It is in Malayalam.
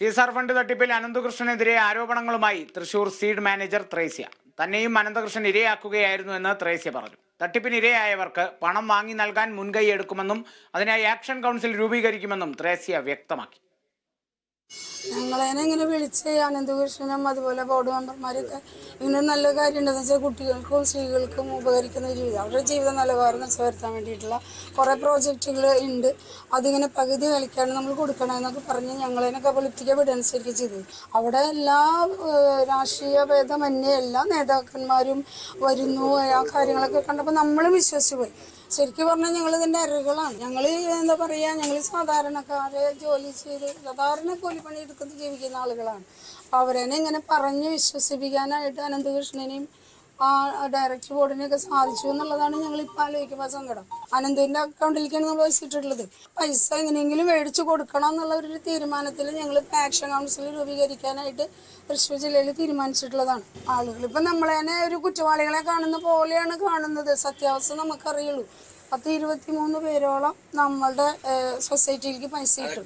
സീസാർ ഫണ്ട് തട്ടിപ്പിൽ അനന്തകൃഷ്ണനെതിരെ ആരോപണങ്ങളുമായി തൃശൂർ സീഡ് മാനേജർ ത്രേസ്യ. തന്നെയും അനന്തകൃഷ്ണൻ ഇരയാക്കുകയായിരുന്നു എന്ന് ത്രേസ്യ പറഞ്ഞു. തട്ടിപ്പിന് ഇരയായവർക്ക് പണം വാങ്ങി നൽകാൻ മുൻകൈ എടുക്കുമെന്നും അതിനായി ആക്ഷൻ കൗൺസിൽ രൂപീകരിക്കുമെന്നും ത്രേസ്യ വ്യക്തമാക്കി. ഞങ്ങളതിനെ ഇങ്ങനെ വിളിച്ച് അനന്തകൃഷ്ണനും അതുപോലെ ബോർഡ് മെമ്പർമാരൊക്കെ ഇങ്ങനെ നല്ല കാര്യം ഉണ്ടെന്ന് വെച്ചാൽ കുട്ടികൾക്കും സ്ത്രീകൾക്കും ഉപകരിക്കുന്ന ജീവിതം. അവരുടെ ജീവിതം നിലവാരം മെച്ചപ്പെടുത്താൻ വേണ്ടിയിട്ടുള്ള കുറേ പ്രോജക്റ്റുകൾ ഉണ്ട് അതിങ്ങനെ പകുതി കളിക്കാണ് നമ്മൾ കൊടുക്കണം എന്നൊക്കെ പറഞ്ഞ് ഞങ്ങളതിനെ കബളിപ്പിക്കാൻ വിടുകയാണ് ചെയ്ത് അവിടെ എല്ലാ രാഷ്ട്രീയ ഭേദമന്യേ എല്ലാ നേതാക്കന്മാരും വരുന്നു. ആ കാര്യങ്ങളൊക്കെ കണ്ടപ്പോൾ നമ്മളും വിശ്വസിച്ച് പോയി. ശരിക്കും പറഞ്ഞാൽ ഞങ്ങൾ ഇതിന്റെ അരകളാണ്. ഞങ്ങൾ എന്താ പറയാ ഞങ്ങൾ സാധാരണക്കാരെ ജോലി ചെയ്ത് സാധാരണ കൂലിപ്പണി എടുക്കുന്ന ജീവിക്കുന്ന ആളുകളാണ്. അവരെന്നെ ഇങ്ങനെ പറഞ്ഞ് വിശ്വസിപ്പിക്കാനായിട്ട് അനന്തകൃഷ്ണനെയും ആ ഡയറക്ടർ ബോർഡിനെയൊക്കെ സാധിച്ചു എന്നുള്ളതാണ് ഞങ്ങൾ ഇപ്പം ആലോചിക്കുമ്പോൾ സങ്കടം. അനന്തുവിന്റെ അക്കൗണ്ടിലേക്കാണ് നമ്മൾ വെച്ചിട്ടുള്ളത്. പൈസ എങ്ങനെയെങ്കിലും മേടിച്ചു കൊടുക്കണം എന്നുള്ള ഒരു തീരുമാനത്തിൽ ഞങ്ങൾ ആക്ഷൻ കൗൺസിൽ രൂപീകരിക്കാനായിട്ട് തൃശ്ശൂർ ജില്ലയിൽ തീരുമാനിച്ചിട്ടുള്ളതാണ്. ആളുകൾ ഇപ്പം നമ്മളെ തന്നെ ഒരു കുറ്റവാളികളെ കാണുന്ന പോലെയാണ് കാണുന്നത്. സത്യാവസ്ഥ നമുക്കറിയുള്ളൂ. പത്ത് ഇരുപത്തി മൂന്ന് പേരോളം നമ്മളുടെ സൊസൈറ്റിയിലേക്ക് പൈസ ഇട്ടു.